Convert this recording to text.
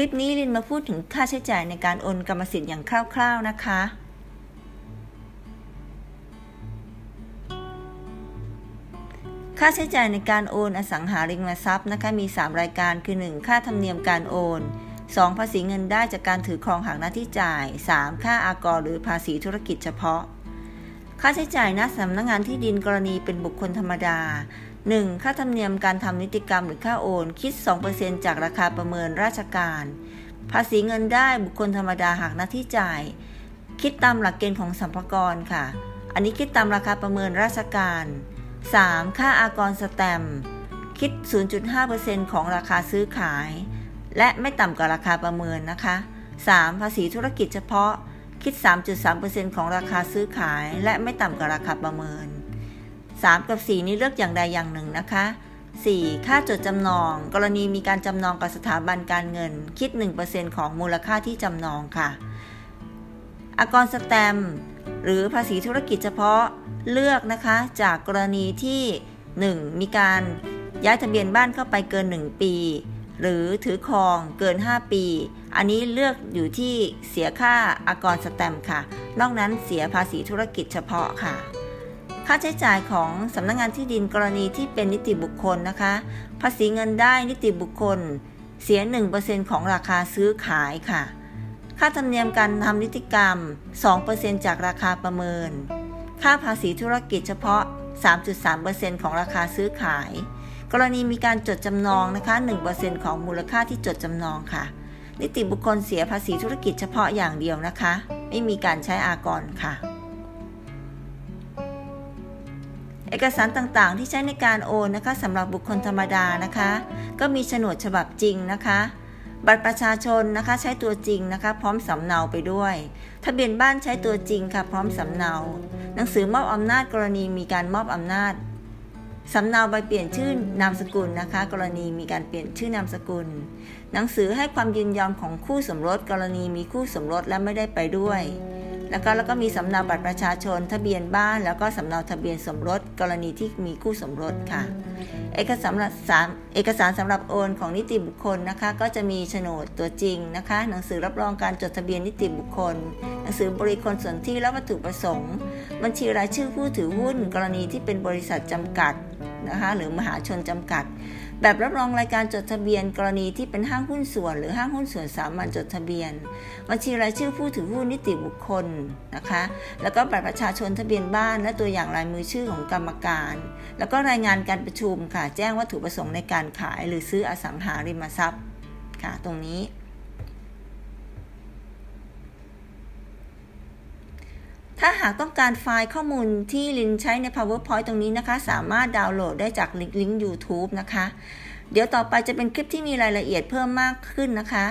ลิปนี้ลินมาพูดถึงค่าใช้จ่ายในการโอนกรรมสิทธิ์อย่างคร่าว ๆนะคะ ค่าใช้จ่ายในการโอนอสังหาริมทรัพย์นะคะมี 3 รายการคือ 1. ค่าธรรมเนียมการโอน 2. ภาษีเงินได้จากการถือครองหากหน้าที่จ่าย 3. ค่าอากรหรือภาษีธุรกิจเฉพาะ ค่าใช้จ่ายณสำนักงงานที่ดินกรณีเป็นบุคคลธรรมดา 1. ค่าธรรมเนียมการทำนิติกรรมหรือค่าโอน คิด 2%จากราคาประเมินราชการ ภาษีเงินได้บุคคลธรรมดาหากหน้าที่จ่าย คิดตามหลักเกณฑ์ของสัมภากรค่ะ อันนี้คิดตามราคาประเมินราชการ 3. ค่าอากรสแตมป์คิด 0.5%ของราคาซื้อขาย และไม่ต่ำกว่าราคาประเมินนะคะ 3. ภาษีธุรกิจเฉพาะ คิด 3.3%ของราคาซื้อขาย และไม่ต่ำกว่าราคาประเมิน 3 กับ 4 นี้เลือกอย่างใดอย่างหนึ่งนะคะ 4. ค่าจดจำนอง กรณีมีการจำนองกับสถาบันการเงิน คิด 1%ของมูลค่าที่จำนองค่ะ อากรสแตมหรือภาษีธุรกิจเฉพาะเลือกนะคะ จากกรณีที่ 1. มีการย้ายทะเบียนบ้านเข้าไปเกิน 1 ปี หรือถือครองเกิน 5 ปี อันนี้เลือกอยู่ที่เสียค่าอากรสแตมค่ะ นอกนั้นเสียภาษีธุรกิจเฉพาะค่ะ ค่าใช้จ่ายของสำนักงงานที่ดินกรณีที่เป็นนิติบุคคลนะคะ ภาษีเงินได้นิติบุคคล เสีย 1%ของราคาซื้อขายค่ะ ค่าธรรมเนียมการทำนิติกรรม 2%จากราคาประเมิน ค่าภาษีธุรกิจเฉพาะ 3.3%ของราคาซื้อขาย กรณีมีการจดจำนองนะคะ 1%ของมูลค่าที่จดจำนองค่ะ นิติบุคคลเสียภาษีธุรกิจเฉพาะอย่างเดียวนะคะ ไม่มีการใช้อากรค่ะ เอกสารต่างๆ ที่ใช้ในการโอนนะคะสำหรับบุคคลธรรมดานะคะ ก็มีโฉนดฉบับจริงนะคะ บัตรประชาชนนะคะใช้ตัวจริงนะคะ พร้อมสำเนาไปด้วย ทะเบียนบ้านใช้ตัวจริงค่ะ พร้อมสำเนา หนังสือมอบอำนาจกรณีมีการมอบอำนาจสำเนาใบเปลี่ยนชื่อนามสกุลนะคะ กรณีมีการเปลี่ยนชื่อนามสกุล หนังสือให้ความยินยอมของคู่สมรส กรณีมีคู่สมรสและไม่ได้ไปด้วย แล้วก็แล้วก็มีสำเนาบัตรประชาชน ทะเบียนบ้าน แล้วก็สำเนาทะเบียนสมรส กรณีที่มีคู่สมรสค่ะ เอกสารสารเอกสารสำหรับโอนของนิติบุคคลนะคะ ก็จะมีโฉนดตัวจริงนะคะ หนังสือรับรองการจดทะเบียนนิติบุคคล หนังสือบริคลส่วนที่และวัตถุประสงค์ บัญชีรายชื่อผู้ถือหุ้น กรณีที่เป็นบริษัทจำกัดนะคะ หรือมหาชนจำกัด แบบรับรองรายการจดทะเบียน กรณีที่เป็นห้างหุ้นส่วน หรือห้างหุ้นส่วนสามัญจดทะเบียนบัญชีรายชื่อผู้ถือหุ้นนิติบุคคลนะคะ แล้วก็บัตรประชาชนทะเบียนบ้าน และตัวอย่างลายมือชื่อของกรรมการ แล้วก็รายงานการประชุมค่ะ แจ้งวัตถุประสงค์ในการขาย หรือซื้ออสังหาริมทรัพย์ค่ะ ตรงนี้ ถ้าหากต้องการไฟล์ข้อมูลที่ลินใช้ใน PowerPoint ตรงนี้นะคะ สามารถดาวน์โหลดได้จากลิงก์ YouTube นะคะ เดี๋ยวต่อไปจะเป็นคลิปที่มีรายละเอียดเพิ่มมากขึ้นนะคะ